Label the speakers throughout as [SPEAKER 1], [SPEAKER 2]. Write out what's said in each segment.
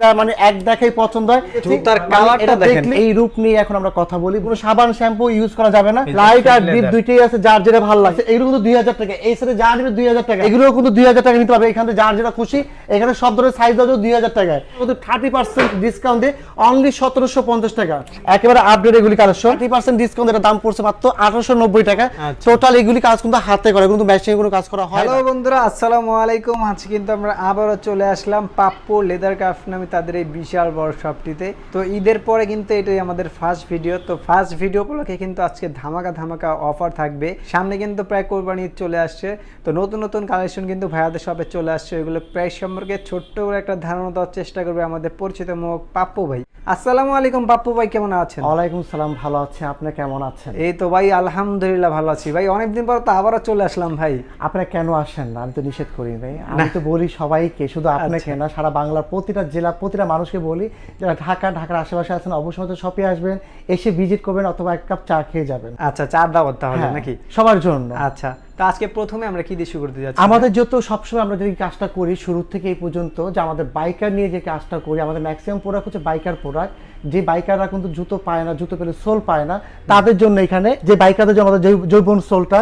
[SPEAKER 1] এটা মানে এক দেখাই পছন্দ হয়। মানে
[SPEAKER 2] কালারটা দেখেন।
[SPEAKER 1] এই রূপ নিয়ে এখন আমরা কথা বলি। কোনো সাবান শ্যাম্পু ইউজ করা যাবে না। লাইট আর ডিপ দুইটাই আছে যার যেটা ভালো লাগছে। এগুলো কিন্তু দুই হাজার টাকা। এই সাথে যা নিবে দুই হাজার টাকা। এগুলো কিন্তু দুই হাজার টাকা নিতে এখানে যার যেটা খুশি এখানে সব ধরনের সাইজ দেওয়া দুই হাজার টাকায়। কিন্তু থার্টি পার্সেন্ট ডিসকাউন্ট দিয়ে অনলি সতেরোশো পঞ্চাশ টাকা। একেবারে আপডেট এগুলি কালেকশন থার্টি পার্সেন্ট ডিসকাউন্ট এর দাম পড়ছে মাত্র আঠারোশো নব্বই টাকা।
[SPEAKER 2] আচ্ছা।
[SPEAKER 1] টোটাল এগুলি কাজ কিন্তু হাতে করে কিন্তু মেশিনে কোনো কাজ করা হয়
[SPEAKER 2] হ্যালো বন্ধুরা আসসালামু আলাইকুম। আজকে কিন্তু আমরা আবারও চলে আসলাম পাপ্পু লেদার ক্রাফট নামে তাদের এই বিশাল বড় শপটিতে তো ঈদের পরে কিন্তু এটাই আমাদের ফার্স্ট ভিডিও তো ফার্স্ট ভিডিও উপলক্ষে কিন্তু আজকে ধামাকা ধামাকা অফার থাকবে। সামনে কিন্তু প্রায় কোরবানি ঈদ চলে আসছে। তো নতুন নতুন কালেকশন কিন্তু ভাইয়াদের শপে চলে আসছে। এগুলো প্রাইস সম্পর্কে ছোট্ট করে একটা ধারণা দেওয়ার চেষ্টা করবে আমাদের পরিচিত মুখ পাপ্পু ভাই। আসসালামু আলাইকুম পাপ্পু ভাই কেমন আছেন?
[SPEAKER 1] ওয়ালাইকুম সালাম ভালো আছে। আপনি কেমন আছেন?
[SPEAKER 2] এই তো ভাই আলহামদুলিল্লাহ ভালো আছি। ভাই অনেকদিন পর তো আবারও চলে আসলাম ভাই।
[SPEAKER 1] আপনি কেন আসেন না? আমি তো নিষেধ করি ভাই। আমি তো বলি সবাইকে শুধু আপনাকে
[SPEAKER 2] আচ্ছা।
[SPEAKER 1] না সারা বাংলার প্রতিটা জেলা প্রতিটা মানুষকে বলি যারা ঢাকা ঢাকার আশেপাশে আছেন অবশ্যই তো শপে আসবেন এসে ভিজিট করবেন অথবা এক কাপ চা খেয়ে যাবেন।
[SPEAKER 2] আচ্ছা চা দাওয়াত তাহলে
[SPEAKER 1] হ্যাঁ,
[SPEAKER 2] নাকি?
[SPEAKER 1] সবার জন্য।
[SPEAKER 2] আচ্ছা তো আজকে প্রথমে আমরা কি দিয়ে শুরু করতে যাচ্ছি?
[SPEAKER 1] আমাদের যত সবসময় আমরা যে কাজটা করি শুরু থেকে এই পর্যন্ত যে আমাদের বাইকার নিয়ে যে কাজটা করি আমাদের ম্যাক্সিমাম প্রোডাক্ট হচ্ছে বাইকার প্রোডাক্ট যে বাইকাররা কিন্তু জুতো পায় না জুতো পেলে সোল পায় না তাদের জন্য এখানে যে বাইকারদের যে আমাদের জৈবন সোলটা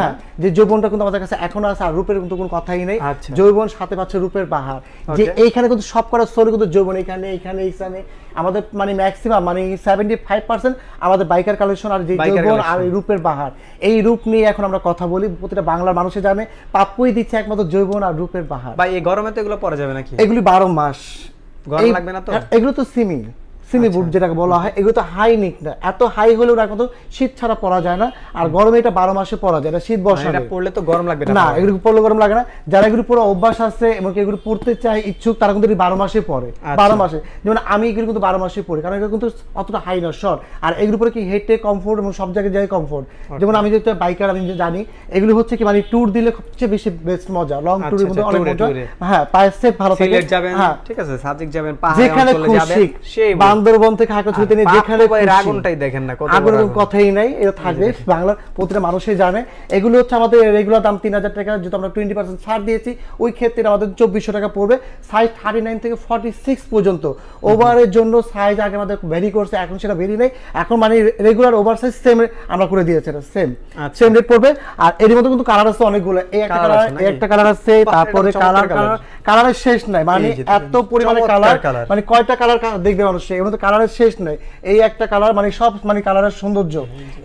[SPEAKER 1] হ্যাঁ যে যৌবনটা কিন্তু আমাদের কাছে এখনও আছে আর রূপের কিন্তু কোনো কথাই নেই।
[SPEAKER 2] আচ্ছা।
[SPEAKER 1] যৌবন সাথে পাচ্ছে রূপের বাহার। যে. এইখানে কিন্তু সব করা সোল কিন্তু যৌবন এখানে এখানে এইখানে আমাদের মানে ম্যাক্সিমাম মানে সেভেন্টি ফাইভ পার্সেন্ট আমাদের বাইকার কালেকশন আর যে যৌবন আর রূপের বাহার। এই রূপ নিয়ে এখন আমরা কথা বলি প্রতিটা বাংলার মানুষে জানে পাপ্পুই দিচ্ছে একমাত্র জৈবন আর রূপের বাহার।
[SPEAKER 2] বা এই গরমে তো এগুলো পরা যাবে নাকি?
[SPEAKER 1] এগুলি বারো মাস।
[SPEAKER 2] গরম লাগবে না তো?
[SPEAKER 1] হ্যাঁ, এগুলো তো সিমি। সিমি বুট যেটাকে বলা হয় এগুলো তো হাই নিক না। এত হাই হলেও এখন তো শীত ছাড়া পরা যায় না আর গরমে এটা বারো মাসে পরা যায়। এটা শীত বর্ষা
[SPEAKER 2] এটা। পড়লে তো গরম লাগবে
[SPEAKER 1] না এগুলো পরলে গরম লাগে না। যারা এগুলো পুরো অভ্যাস আছে এবং এগুলো পড়তে চায় ইচ্ছুক তারা কিন্তু বারো মাসে পরে।
[SPEAKER 2] আচ্ছা।
[SPEAKER 1] বারো মাসে। যেমন আমি এগুলো কিন্তু বারো মাসে পড়ি কারণ এগুলো কিন্তু অতটা হাই না শর্ট আর এগুলো পরে কি হেডে কমফোর্ট এবং সব জায়গায় যায় কমফোর্ট যেমন আমি যেটা বাইকার আমি জানি এগুলো হচ্ছে কি মানে ট্যুর দিলে সবচেয়ে বেশি বেস্ট মজা। লং
[SPEAKER 2] আচ্ছা,
[SPEAKER 1] ট্যুরের মধ্যে
[SPEAKER 2] আচ্ছা,
[SPEAKER 1] অনেক মজা। হ্যাঁ পায়ের সেফ ভালো থাকে। হ্যাঁ।
[SPEAKER 2] ঠিক আছে সাজেক যাবেন পাহাড়ে অঞ্চলে যাবেন সেই
[SPEAKER 1] বান্দরবন থেকে হাঁকা ছুটে নিয়ে যেখানে
[SPEAKER 2] আগুনটাই দেখেন না,
[SPEAKER 1] আগুনের
[SPEAKER 2] আগুন।
[SPEAKER 1] কথাই নাই এটা থাকবে। বাংলার প্রতিটা মানুষই জানে। এগুলো হচ্ছে আমাদের রেগুলার দাম তিন হাজার টাকা যেহেতু আমরা টোয়েন্টি পার্সেন্ট ছাড় দিয়েছি ওই ক্ষেত্রে আমাদের চব্বিশশো টাকা পড়বে। সাইজ থার্টি নাইন থেকে ফর্টি সিক্স পর্যন্ত ওভারের জন্য সাইজ আগে আমাদের ভেরি করছে এখন সেটা ভেরি নেই। এখন মানে রেগুলার ওভার সাইজ সেম আমরা করে দিয়েছি এটা সেম। সেম রেট পড়বে। আর এর মধ্যে কিন্তু কালার আছে অনেকগুলো। এই একটা কালার
[SPEAKER 2] আছে
[SPEAKER 1] একটা কালার আছে তারপরে কালার কালার কালারের শেষ নাই। মানে এত পরিমাণে কালার মানে কয়টা কালার দেখবে মানুষ? মধ্যে কালারের শেষ নাই। এই একটা কালার মানে সব মানে কালারের সৌন্দর্য।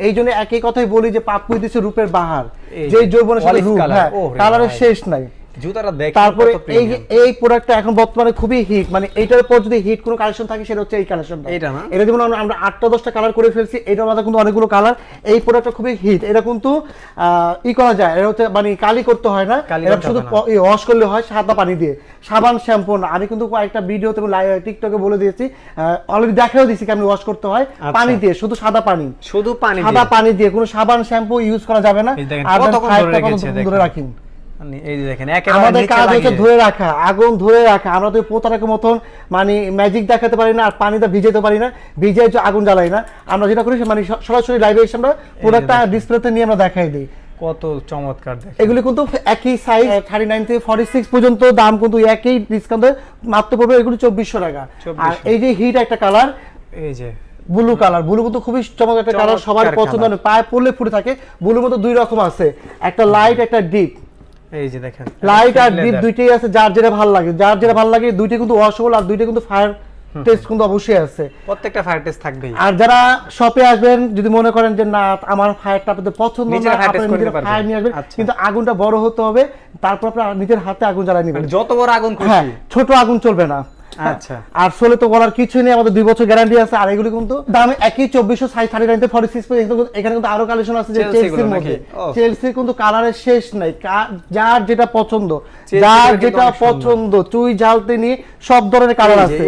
[SPEAKER 1] এই জন্য একই কথাই বলি যে পাপ দিচ্ছে রূপের বাহার। যে যৌবনের সাথে রূপ হ্যাঁ কালারের শেষ নাই।
[SPEAKER 2] জুতাটা দেখেন
[SPEAKER 1] তারপরে এই এই প্রোডাক্টটা এখন বর্তমানে খুবই হিট মানে এইটার পর যদি হিট কোনো কালেকশন থাকে সেটা হচ্ছে এই কালেকশনটা
[SPEAKER 2] এইটা না?
[SPEAKER 1] এটা যেমন আমরা- আমরা আটটা দশটা কালার করে ফেলছি এটার মধ্যে কিন্তু অনেকগুলো কালার এই প্রোডাক্টটা খুবই হিট এটা কিন্তু ই করা যায়। এটা হচ্ছে মানে কালি করতে হয় না। এটা শুধু ওয়াশ করলে হয় সাদা পানি দিয়ে। সাবান শ্যাম্পু না। আমি কিন্তু কয়েকটা ভিডিওতে টিকটকে বলে দিয়েছি। অলরেডি দেখাও দিয়েছি কেমন ওয়াশ করতে হয়।
[SPEAKER 2] আচ্ছা।
[SPEAKER 1] পানি দিয়ে শুধু সাদা পানি।
[SPEAKER 2] শুধু পানি
[SPEAKER 1] সাদা পানি দিয়ে। কোনো সাবান শ্যাম্পু ইউজ করা যাবে না। আর
[SPEAKER 2] ধরে।
[SPEAKER 1] রাখি।
[SPEAKER 2] এই যে দেখেন একেবারে
[SPEAKER 1] আমাদের
[SPEAKER 2] নিচে
[SPEAKER 1] কাজ হচ্ছে
[SPEAKER 2] লাগিয়ে।
[SPEAKER 1] ধরে রাখা আগুন ধরে রাখা। আমরা তো পোতারাকের মতন মানে ম্যাজিক দেখাতে পারি না আর পানিতে ভিজাতে পারি না ভিজে আগুন জ্বালাই না। আমরা যেটা করি মানে সরাসরি লাইভে এসে আমরা প্রোডাক্টটা ডিসপ্লেতে নিয়ে আমরা দেখাই দিই।
[SPEAKER 2] কত চমৎকার দেখেন।
[SPEAKER 1] এগুলি কিন্তু একই সাইজ থার্টি নাইন থেকে ফর্টি সিক্স পর্যন্ত দাম কিন্তু একই ডিসকাউন্টে মাত্র পড়বে এগুলি চব্বিশশো টাকা। আর এই যে হিট একটা কালার
[SPEAKER 2] এই যে।
[SPEAKER 1] ব্লু কালার ব্লু কিন্তু খুবই চমৎকার একটা কালার সবার পছন্দ পায়ে পড়লে ফুটে থাকে ব্লুর মধ্যে দুই রকম আছে। একটা লাইট একটা ডিপ
[SPEAKER 2] এই যে দেখেন
[SPEAKER 1] লাইট আর ডিপ দুইটাই আছে যার যেটা ভালো লাগে। যার যেটা ভালো লাগে দুইটা কিন্তু ওয়াশেবল আর দুইটা কিন্তু ফায়ার টেস্ট কিন্তু অবশ্যই আছে।
[SPEAKER 2] প্রত্যেকটা ফায়ার টেস্ট থাকবেই।
[SPEAKER 1] আর যারা শপে আসবেন যদি মনে করেন যে না আমার ফায়ারটা আপনাদের পছন্দ না আপনারা
[SPEAKER 2] করে
[SPEAKER 1] ফায়ার নিয়ে আসবেন।
[SPEAKER 2] আচ্ছা।
[SPEAKER 1] কিন্তু আগুনটা বড় হতে হবে তারপর আপনার নিজের হাতে আগুন জ্বালায় নেবেন।
[SPEAKER 2] মানে যত বড় আগুন
[SPEAKER 1] হ্যাঁ
[SPEAKER 2] খুশি
[SPEAKER 1] ছোট আগুন চলবে না।
[SPEAKER 2] আচ্ছা।
[SPEAKER 1] আর ষোলো তো বলার কিছুই নেই আমাদের দুই বছর গ্যারান্টি আছে আর এগুলি কিন্তু দামে একই চব্বিশশো size thirty nine forty six এখানে কিন্তু আরও কালেকশন আছে যে চেলসির মধ্যে। চেলসির কিন্তু কালারের শেষ নাই। যার যেটা পছন্দ যার যেটা পছন্দ চুই জালতে নিয়ে সব ধরনের কালার আছে।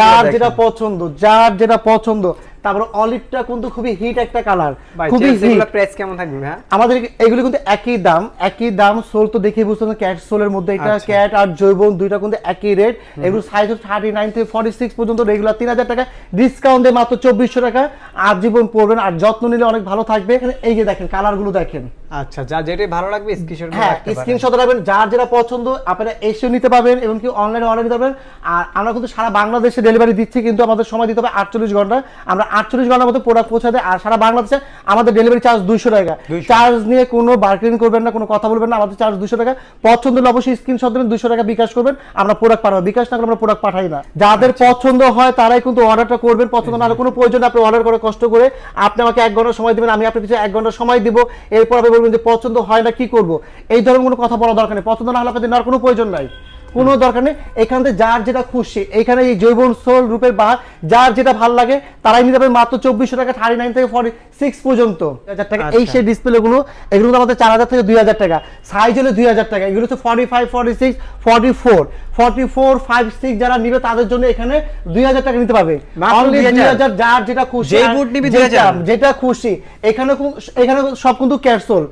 [SPEAKER 1] যার যেটা পছন্দ যার যেটা পছন্দ তারপর অলিভটা কিন্তু খুবই হিট একটা কালার খুবই হিট
[SPEAKER 2] প্রাইস কেমন থাকবে হ্যাঁ
[SPEAKER 1] আমাদের এগুলো কিন্তু একই দাম একই দাম সোল তো দেখে বুঝতে পারছেন ক্যাট সোলের মধ্যে এটা
[SPEAKER 2] আচ্ছা।
[SPEAKER 1] ক্যাট আর জৈবন দুইটা কিন্তু একই রেট এগুলো সাইজ হচ্ছে থার্টি নাইন থেকে ফর্টি সিক্স পর্যন্ত রেগুলার তিন হাজার টাকা। ডিসকাউন্ট দিয়ে মাত্র চব্বিশশো টাকা। আর জীবন পড়বেন আর যত্ন নিলে অনেক ভালো থাকবে। এখানে এই যে দেখেন কালারগুলো দেখেন।
[SPEAKER 2] আচ্ছা যা যেটাই ভালো লাগবে স্ক্রিনশট
[SPEAKER 1] হ্যাঁ স্ক্রিনশট রাখবেন যার যেটা পছন্দ আপনারা এসে নিতে পারবেন এবং কি অনলাইনে অর্ডার নিতে পারবেন। আর আমরা কিন্তু সারা বাংলাদেশে ডেলিভারি দিচ্ছি কিন্তু আমাদের সময় দিতে হবে আটচল্লিশ ঘণ্টা। আমরা আটচল্লিশ ঘণ্টার মধ্যে প্রোডাক্ট পৌঁছে দেয় আর সারা বাংলাদেশে আমাদের ডেলিভারি চার্জ দুইশো টাকা। চার্জ নিয়ে কোনো বার্গেনিং করবেন না কোনো কথা বলবেন না আমাদের চার্জ দুশো টাকা। পছন্দ হলে অবশ্যই স্ক্রিনশট দেবেন দুশো টাকা বিকাশ করবেন আমরা প্রোডাক্ট পাঠাবো। বিকাশ না করলে আমরা প্রোডাক্ট পাঠাই না। যাদের পছন্দ হয় তারাই কিন্তু অর্ডারটা করবেন। পছন্দ না হলে কোনো প্রয়োজন আপনি অর্ডার করে কষ্ট করে আপনি আমাকে এক ঘণ্টা সময় দিবেন আমি আপনার কিছু এক ঘণ্টা সময় দিব। এরপর আপনি বলবেন যে পছন্দ হয় না, কি করব? এই ধরনের কোনো কথা বলা দরকার নেই। পছন্দ না হলে আপনাদের নেওয়ার কোনো প্রয়োজন নাই। কোনো দরকার নেই। এখান থেকে যার যেটা খুশি এখানে এই জৈবন সোল রূপের বা যার যেটা ভালো লাগে তারাই নিতে পারবে মাত্র চব্বিশশো টাকা থার্টি নাইন থেকে ফর্টি সিক্স পর্যন্ত। হাজার টাকা। এই। সেই ডিসপ্লে গুলো এগুলো তো আমাদের চার হাজার থেকে দুই হাজার টাকা। সাইজ হলে দুই হাজার টাকা। এগুলো হচ্ছে forty five forty six forty four forty four five six যারা নিবে তাদের জন্য এখানে দুই হাজার টাকা নিতে পারবে।
[SPEAKER 2] মাত্র
[SPEAKER 1] Only
[SPEAKER 2] 2000
[SPEAKER 1] দুই হাজার যার যেটা খুশি যেটা- খুশি। এখানে এখানে সব কিন্তু ক্যাপসুল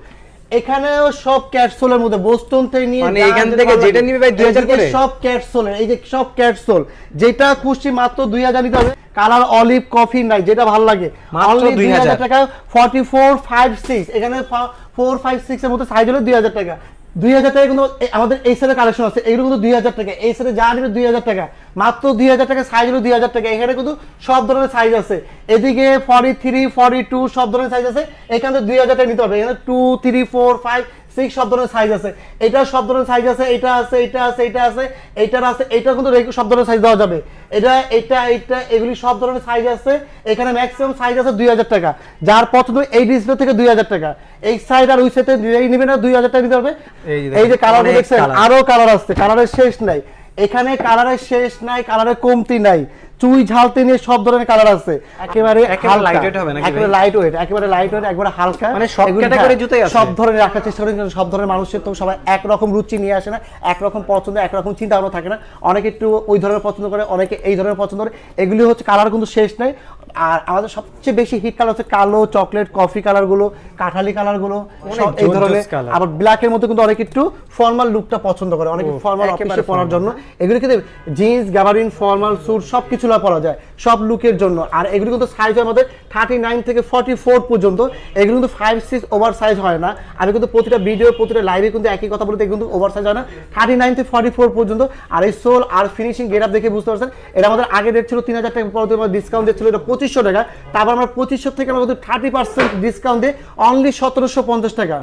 [SPEAKER 1] এখানেও সব ক্যাটসোলের মধ্যে বোস্টন থেকে নিয়ে
[SPEAKER 2] মানে এখান থেকে যেটা নিবে ভাই 2000 করে?
[SPEAKER 1] সব ক্যাটসোলের এই যে সব ক্যাটসোল যেটা খুশি মাত্র দুই হাজার নিতে হবে। কালার অলিভ কফি নাই যেটা ভালো লাগে।
[SPEAKER 2] মাত্র
[SPEAKER 1] Only
[SPEAKER 2] 2000
[SPEAKER 1] 2000 টাকা ফর্টি ফোর ফাইভ সিক্স এখানে ফোর ফাইভ সিক্স এর মধ্যে সাইজ হলো দুই হাজার টাকা। দুই হাজার টাকা কিন্তু আমাদের এই সাইডের কালেকশন আছে। এগুলো কিন্তু দুই হাজার টাকা। এই সাইডে যা নেবে দুই হাজার টাকা। মাত্র দুই হাজার টাকা সাইজ হলো দুই হাজার টাকা। এখানে কিন্তু সব ধরনের সাইজ আছে। এদিকে ফর্টি থ্রি ফর্টি টু সব ধরনের সাইজ আছে। এখানে দুই হাজার টাকা নিতে হবে। এখানে two three four five six সব ধরনের সাইজ আছে। এটা সব ধরনের সাইজ আছে এটা আছে এটা আছে এটা আছে এইটার আছে এটা কিন্তু সব ধরনের সাইজ দেওয়া যাবে। এটা এটা এটা এগুলি সব ধরনের সাইজ আছে। এখানে ম্যাক্সিমাম সাইজ আছে দুই হাজার টাকা। যার পছন্দ এই ডিসপ্লে থেকে দুই হাজার টাকা। এই সাইড আর ওই সাইডে নিবে না দুই হাজার টাকা নিতে হবে।
[SPEAKER 2] এই যে
[SPEAKER 1] কালার দেখছেন আরও কালার আছে কালারের শেষ নাই। এখানে কালারের শেষ নাই কালারের কমতি নাই। চুই ঝালতে নিয়ে সব ধরনের কালার আছে। একেবারে
[SPEAKER 2] একেবারে
[SPEAKER 1] হালকা,
[SPEAKER 2] lightweight হবে নাকি
[SPEAKER 1] একেবারে? লাইট ওয়েট একেবারে লাইট ওয়েট একবারে হালকা।
[SPEAKER 2] মানে সব category
[SPEAKER 1] হ্যাঁ,
[SPEAKER 2] আছে?
[SPEAKER 1] সব ধরনের রাখার চেষ্টা করি সব ধরনের মানুষের তো সবাই একরকম রুচি নিয়ে আসে না একরকম পছন্দ একরকম চিন্তা ভাবনা থাকে না। অনেকে একটু ওই ধরনের পছন্দ করে অনেকে এই ধরনের পছন্দ করে। এগুলি হচ্ছে কালার কিন্তু শেষ নাই। আর আমাদের সবচেয়ে বেশি হিট কালার হচ্ছে কালো চকলেট কফি কালারগুলো কাঠালি
[SPEAKER 2] কালারগুলো
[SPEAKER 1] সব এই ধরনের। আবার ব্ল্যাকের মধ্যে কিন্তু অনেকে একটু ফর্মাল লুকটা পছন্দ করে অনেকে ফর্মাল অফিসে পরার জন্য। এগুলো কিন্তু জিন্স গাবারিন ফর্মাল স্যুট সব কিছু পরা যায় সব লুকের জন্য। আর এগুলো কিন্তু সাইজ হয় আমাদের থার্টি নাইন থেকে ফর্টি ফোর পর্যন্ত। এগুলো কিন্তু ফাইভ সিক্স ওভার সাইজ হয় না। আমি কিন্তু প্রতিটা ভিডিও প্রতিটা লাইভে কিন্তু একই কথা বলতে কিন্তু ওভার সাইজ হয় না। থার্টি নাইন থেকে ফর্টি ফোর পর্যন্ত। আর এই সোল আর ফিনিশিং গেট আপ দেখে বুঝতে পারছেন? এটা আমাদের আগে রেট ছিল তিন হাজার টাকা পরে ডিসকাউন্ট দিচ্ছিল এটা পঁচিশশো টাকা। তারপর আমরা পঁচিশশো থেকে আমরা কিন্তু থার্টি পার্সেন্ট ডিসকাউন্ট দিয়ে অনলি সতেরোশো পঞ্চাশ টাকা।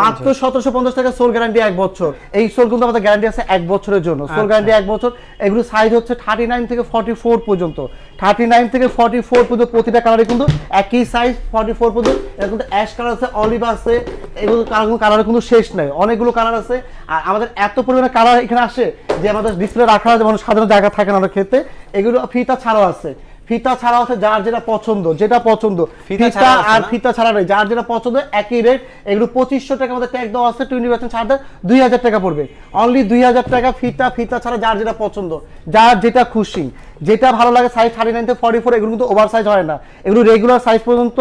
[SPEAKER 1] মাত্র সতেরোশো পঞ্চাশ টাকা সোল গ্যারান্টি এক বছর। এই সোল কিন্তু আমাদের গ্যারান্টি আছে এক বছরের জন্য। সোল
[SPEAKER 2] আচ্ছা।
[SPEAKER 1] গ্যারান্টি এক বছর। এগুলো সাইজ হচ্ছে থার্টি নাইন থেকে ফর্টি ফোর পর্যন্ত। থার্টি নাইন থেকে ফর্টি ফোর পর্যন্ত প্রতিটা কালারে কিন্তু একই সাইজ ফর্টি ফোর পর্যন্ত। এটা কিন্তু অ্যাশ কালার আছে অলিভ আছে, এগুলো কালার কালার কিন্তু শেষ নাই। অনেকগুলো কালার আছে। আর আমাদের এত পরিমাণে কালার এখানে আসে যে আমাদের ডিসপ্লে রাখা মানুষ সাধারণ জায়গা থাকে না ক্ষেত্রে। এগুলো ফিটা ছাড়াও আছে। ফিতা ছাড়া আছে যার যেটা পছন্দ যেটা পছন্দ।
[SPEAKER 2] ফিতা
[SPEAKER 1] আর? ফিতা ছাড়া নেই যার যেটা পছন্দ একই রেট এগুলো পঁচিশশো টাকা আমাদের ট্যাগ দেওয়া আছে টোয়েন্টি পার্সেন্ট ছাড় দেয় দুই হাজার টাকা পড়বে। অনলি দুই হাজার টাকা ফিতা ফিতা ছাড়া যার যেটা পছন্দ যার যেটা খুশি। যেটা ভালো লাগে সাইজ থার্টি নাইন থেকে ফর্টি ফোর এগুলো কিন্তু ওভার সাইজ হয় না। এগুলো রেগুলার সাইজ পর্যন্ত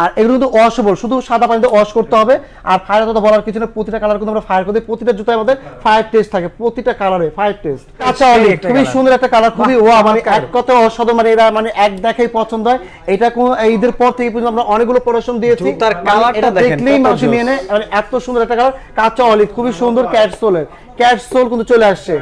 [SPEAKER 1] আর এগুলো কিন্তু ওয়াশেবল শুধু সাদা পানিতে ওয়াশ করতে হবে। আর ফায়ার তো বলার কিছু না প্রতিটা কালার কিন্তু আমরা ফায়ার করি প্রতিটা জুতায় আমাদের ফায়ার টেস্ট থাকে প্রতিটা কালারে ফায়ার টেস্ট আচ্ছা অনেক খুবই সুন্দর একটা কালার খুবই ও মানে এক কথা অসাধারণ মানে এরা মানে এক দেখাই পছন্দ হয়। এটা কোন ঈদের পর থেকে পর্যন্ত আমরা অনেকগুলো পরিশ্রম দিয়েছি।
[SPEAKER 2] জুতার
[SPEAKER 1] মানে
[SPEAKER 2] colourটা
[SPEAKER 1] এটা দেখলেই মানুষ। নিয়ে নেয় মানে এত সুন্দর একটা কালার কাঁচা অলিভ খুবই সুন্দর ক্যাট ক্যাট সোল কিন্তু চলে আসছে।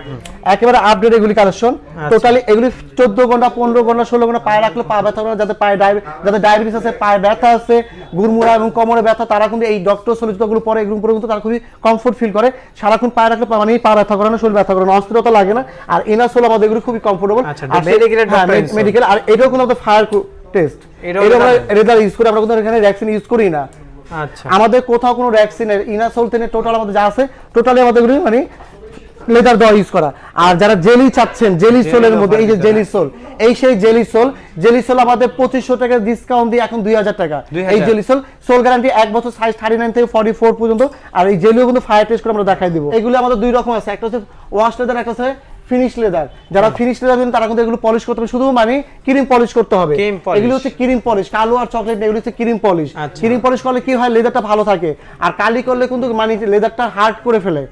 [SPEAKER 1] একেবারে আপডেট এগুলি কালেকশন
[SPEAKER 2] আচ্ছা।
[SPEAKER 1] টোটালি এগুলি চোদ্দ ঘণ্টা পনেরো ঘণ্টা ষোলো ঘণ্টা পায়ে রাখলে পা ব্যথা হবে যাদের পায়ে যাদের ডায়াবেটিস আছে পায়ে ব্যথা আছে গুড়মুড়া এবং কোমরে ব্যথা তারা কিন্তু এই ডক্টর সোল জুতোগুলো পরে এগুলো পরে কিন্তু তারা খুবই কমফোর্ট ফিল করে। সারাক্ষণ পায়ে রাখলে মানে পা ব্যথা করে না শরীর ব্যথা করে না অস্থিরতা লাগে না। আর ইনার সোল আমাদের এগুলো খুবই কমফোর্টেবল
[SPEAKER 2] আচ্ছা, doctor insole।
[SPEAKER 1] মেডিকেল আর এটাও কিন্তু আমাদের ফায়ার টেস্ট এটা আমরা? রেদার ইউজ করি আমরা কিন্তু এখানে ভ্যাকসিন ইউজ করি না। আমাদের কোথাও কোনো ভ্যাকসিনের ইনাসোল থেকে টোটাল আমাদের যা আছে টোটালি আমাদের মানে লেদার দেওয়া ইউজ করা। আর যারা জেলি চাচ্ছেন জেলি সোলের মধ্যে এই যে জেলি সোল এই সেই জেলি সোল জেলি সোল আমাদের পঁচিশশো টাকা ডিসকাউন্ট দিয়ে এখন দুই হাজার টাকা। এই জেলি সোল সোল গ্যারান্টি এক বছর সাইজ থার্টি নাইন থেকে ফর্টি ফোর পর্যন্ত। আর এই জেলিও কিন্তু ফায়ার টেস্ট করে আমরা দেখাই দিব। এগুলো আমাদের দুই রকম আছে একটা হচ্ছে ওয়াশ লেদার একটা হচ্ছে ফিনিশ লেদার যারা ফিনিশ লেদার দিন তারা কিন্তু এগুলো পলিশ করতে হবে। শুধু মানে ক্রিম পলিশ করতে হবে। এগুলো হচ্ছে ক্রিম পলিশ কালো আর চকলেট এগুলো হচ্ছে ক্রিম পলিশ। ক্রিম পলিশ করলে কি হয়? লেদারটা ভালো থাকে। আর কালি করলে কিন্তু মানে লেদারটা হার্ড করে ফেলে।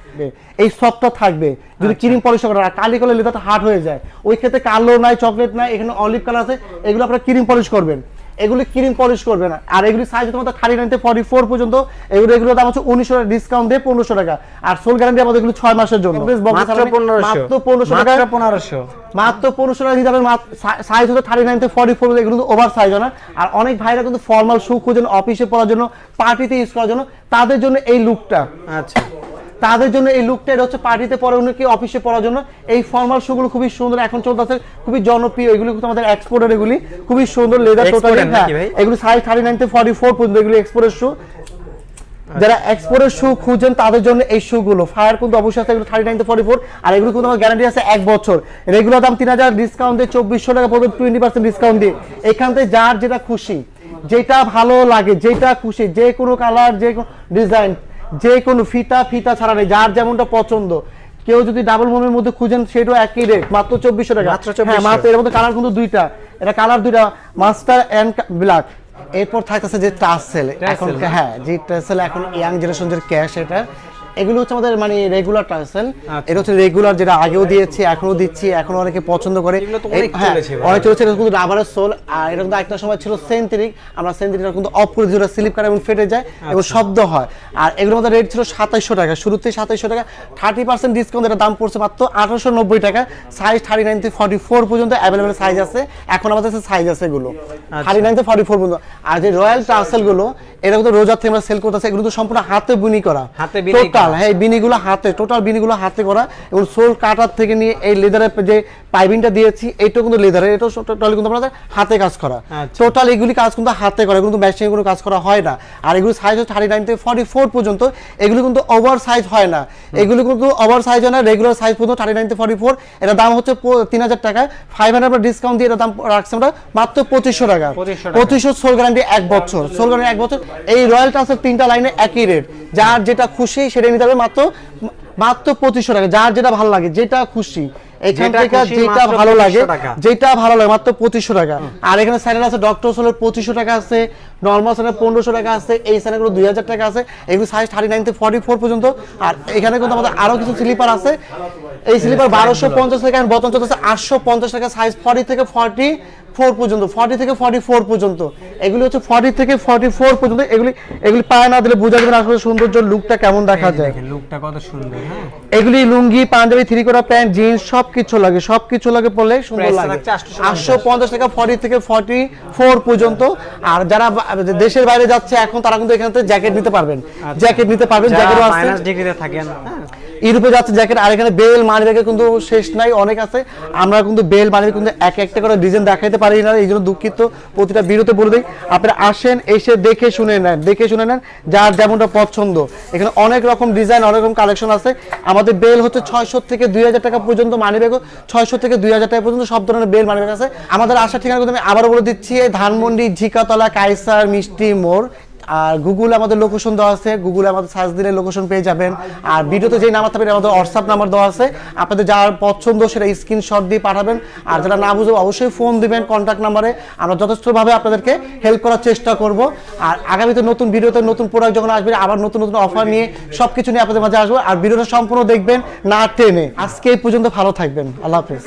[SPEAKER 1] এই সফটটা থাকবে। যদি ক্রিম পলিশ করে আর কালি করলে লেদারটা হার্ড হয়ে যায়। ওই ক্ষেত্রে কালো নাই চকলেট নাই এখানে অলিভ কালার আছে এগুলো আপনারা ক্রিম পলিশ করবেন। এগুলি ক্রিম পলিশ করবে না। আর এগুলি সাইজ তোমাদের থার্টি নাইন থেকে ফর্টি ফোর পর্যন্ত। এগুলো এগুলো দাম হচ্ছে উনিশশো টাকা ডিসকাউন্ট দিয়ে পনেরোশো টাকা। আর সোল গ্যারান্টি আমাদের এগুলো ছয় মাসের জন্য।
[SPEAKER 2] মাত্র পনেরোশো।
[SPEAKER 1] টাকা।
[SPEAKER 2] পনেরোশো।
[SPEAKER 1] মাত্র পনেরোশো টাকা দিতে সাইজ হচ্ছে থার্টি নাইন থেকে ফর্টি ফোর এগুলো কিন্তু ওভার সাইজ না। আর অনেক ভাইরা কিন্তু ফর্মাল শু খুঁজেন অফিসে পড়ার জন্য পার্টিতে ইউজ করার জন্য। তাদের জন্য এই লুকটা
[SPEAKER 2] আচ্ছা।
[SPEAKER 1] তাদের জন্য এই লুকটা এটা হচ্ছে পার্টিতে পরে কি অফিসে পড়ার জন্য? এই ফর্মাল শুগুলো খুবই সুন্দর এখন চলতেছে খুবই জনপ্রিয়। এগুলি কিন্তু আমাদের এক্সপোর্টের এগুলি। খুবই সুন্দর লেদার টোটালি
[SPEAKER 2] Exported
[SPEAKER 1] এগুলো সাইজ থার্টি নাইন থেকে ফর্টি ফোর পর্যন্ত এগুলো এক্সপোর্টের শু যারা এক্সপোর্টের শু খুঁজেন তাদের জন্য এই শুগুলো ফায়ার কিন্তু অবশ্যই আছে এগুলো থার্টি নাইন থেকে ফর্টি ফোর আর এগুলো কিন্তু আমার গ্যারান্টি আছে এক বছর। রেগুলার দাম তিন হাজার ডিসকাউন্ট দিয়ে চব্বিশশো টাকা পর্যন্ত টোয়েন্টি পার্সেন্ট ডিসকাউন্ট দিয়ে। এখান থেকে যার যেটা খুশি যেটা ভালো লাগে যেটা খুশি যে কোনো কালার যে কোনো ডিজাইন যে কোনো ফিতা ফিতা ছাড়া নেই যার যেমনটা পছন্দ। কেউ যদি ডাবল মোমের মধ্যে খুঁজেন সেটাও একই রেট মাত্র চব্বিশশো টাকা।
[SPEAKER 2] মাত্র 2400
[SPEAKER 1] হ্যাঁ মাত্র এর মধ্যে কালার কিন্তু দুইটা। এটা কালার দুইটা মাস্টার অ্যান্ড ব্ল্যাক এরপর থাকতেছে যে টাসেল এখন হ্যাঁ। যে টাসেল এখন ইয়াং যে ক্যাশ এটা। এগুলো হচ্ছে আমাদের মানে রেগুলার
[SPEAKER 2] আচ্ছা।
[SPEAKER 1] এটা হচ্ছে রেগুলার যেটা আগেও দিয়েছি এখনও দিচ্ছি এখনও অনেকে পছন্দ করে। হ্যাঁ,
[SPEAKER 2] চলেছে
[SPEAKER 1] অনেক চলেছে এটা কিন্তু রাবারের সোল আর এটা কিন্তু একটা সময় ছিল সেন্ট্রিক আমরা সেন্ট্রিকটা কিন্তু অফ করে দিয়েছি স্লিপ করে এবং ফেটে যায় এবং
[SPEAKER 2] আচ্ছা।
[SPEAKER 1] শব্দ হয়। আর এগুলোর মধ্যে রেট ছিল সাতাইশশো টাকা। শুরুতে সাতাইশশো টাকা থার্টি পার্সেন্ট ডিসকাউন্ট এটা দাম পড়ছে মাত্র আঠারোশো নব্বই টাকা। সাইজ থার্টি নাইন থেকে ফর্টি ফোর পর্যন্ত অ্যাভেলেবেল সাইজ আছে। এখন আমাদের কাছে সাইজ আছে এগুলো। থার্টি নাইন থেকে ফর্টি ফোর পর্যন্ত। আর যে রয়্যাল টার্সেলগুলো এটা কিন্তু রোজার থেকে আমরা সেল করতেছে। এগুলো তো সম্পূর্ণ হাতে বুনি করা।
[SPEAKER 2] হাতে বিনি
[SPEAKER 1] টোটাল হ্যাঁ এই বিনিগুলো হাতে টোটাল বিনিগুলো হাতে করা এবং সোল কাটার থেকে নিয়ে এই লেদারের যে পাইপিংটা দিয়েছি এইটাও কিন্তু লেদারের এটাও টোটালি কিন্তু আমাদের হাতে কাজ করা।
[SPEAKER 2] আচ্ছা।
[SPEAKER 1] টোটাল এগুলি কাজ কিন্তু হাতে করা কিন্তু মেশিনে কোনো কাজ করা হয় না। আর এগুলো সাইজ হচ্ছে থার্টি নাইন থেকে ফর্টি ফোর পর্যন্ত এগুলো কিন্তু ওভার সাইজ হয় না। এগুলো কিন্তু ওভার সাইজ হয় না রেগুলার সাইজ পর্যন্ত থার্টি নাইন থেকে ফর্টি ফোর এটা দাম হচ্ছে তিন হাজার টাকা। ফাইভ হান্ড্রেড ডিসকাউন্ট দিয়ে এটা দাম রাখছি আমরা মাত্র পঁচিশশো টাকা। পঁচিশশো সোল গ্যারান্টি এক বছর। সোল গ্যারান্টি এক বছর। এই রয়্যাল ট্রান্সের তিনটা লাইনে একই রেট যার যেটা খুশি সেটা নিতে হবে মাত্র মাত্র পঁচিশশো টাকা। যার যেটা ভালো লাগে যেটা খুশি এখান থেকে যেটা ভালো লাগে যেটা ভালো লাগে মাত্র পঁচিশশো টাকা। আর এখানে স্যারের আছে ডক্টর সোলের পঁচিশশো টাকা আছে নর্মাল স্যানেল পনেরোশো টাকা আছে এই স্যানেলগুলো দুই হাজার টাকা আছে এগুলো সাইজ থার্টি নাইন থেকে ফর্টি ফোর পর্যন্ত। আর এখানে কিন্তু আমাদের আরও কিছু স্লিপার আছে। এই স্লিপার বারোশো পঞ্চাশ থেকে বর্তমান চলতেছে আটশো পঞ্চাশ টাকা সাইজ ফর্টি থেকে ফর্টি ফোর পর্যন্ত ফর্টি থেকে ফর্টি ফোর পর্যন্ত। এগুলি হচ্ছে ফর্টি থেকে ফর্টি ফোর পর্যন্ত। এগুলি এগুলি পায়ে না দিলে বোঝা যাবে আসলে সৌন্দর্য লুকটা কেমন দেখা যায়।
[SPEAKER 2] লুকটা কত সুন্দর হ্যাঁ?
[SPEAKER 1] এগুলি lungi panjabi three quarter pant jeans সব কিছু লাগে সব কিছু লাগে পড়লে সুন্দর লাগে। আটশো পঞ্চাশ। টাকা ফর্টি থেকে ফর্টি ফোর পর্যন্ত। আর যারা দেশের বাইরে যাচ্ছে এখন তারা কিন্তু এখান থেকে জ্যাকেট নিতে পারবেন। জ্যাকেট নিতে পারবেন জ্যাকেট আছে
[SPEAKER 2] মাইনাস ডিগ্রিতে থাকেন। হ্যাঁ।
[SPEAKER 1] ইউরোপে যাচ্ছে জ্যাকেট, আর এখানে বেল মানি ব্যাগের কিন্তু শেষ নাই, অনেক আছে। আমরা কিন্তু বেল মানি কিন্তু এক একটা করে ডিজাইন দেখাইতে পারি না, এই জন্য দুঃখিত। প্রতিটা ভিডিওতে বলে দিই, আপনারা আসেন, এসে দেখে শুনে নেন, দেখে শুনে নেন যার যেমনটা পছন্দ। এখানে অনেক রকম ডিজাইন অনেক রকম কালেকশন আছে। আমাদের বেল হচ্ছে ছয়শো থেকে দুই হাজার টাকা পর্যন্ত মানি ব্যাগও ছয়শো থেকে দুই হাজার টাকা পর্যন্ত সব ধরনের বেল মানি ব্যাগ আছে। আমাদের আসার ঠিকানা কিন্তু আমি আবারও বলে দিচ্ছি, ধানমন্ডি, ঝিকাতলা, কাইসার, মিষ্টি মোড়। আর গুগল আমাদের লোকেশন দেওয়া আছে। গুগলে আমাদের সার্চ দিলে লোকেশন পেয়ে যাবেন। আর ভিডিওতে যেই নাম্বার থাকবে, আমাদের হোয়াটসঅ্যাপ নাম্বার দেওয়া আছে। আপনাদের যার পছন্দ, সেটা স্ক্রিনশট দিয়ে পাঠাবেন। আর যারা না বুঝবে অবশ্যই ফোন দিবেন কন্ট্যাক্ট নাম্বারে আমরা যথেষ্টভাবে আপনাদেরকে হেল্প করার চেষ্টা করব। আর আগামীতে নতুন ভিডিওতে নতুন প্রোডাক্ট যখন আসবে, আবার নতুন নতুন অফার নিয়ে সব কিছু নিয়ে আপনাদের মাঝে আসব। আর ভিডিওটা সম্পূর্ণ দেখবেন না টেনে। আজকে এই পর্যন্ত ভালো থাকবেন। আল্লাহ হাফেজ।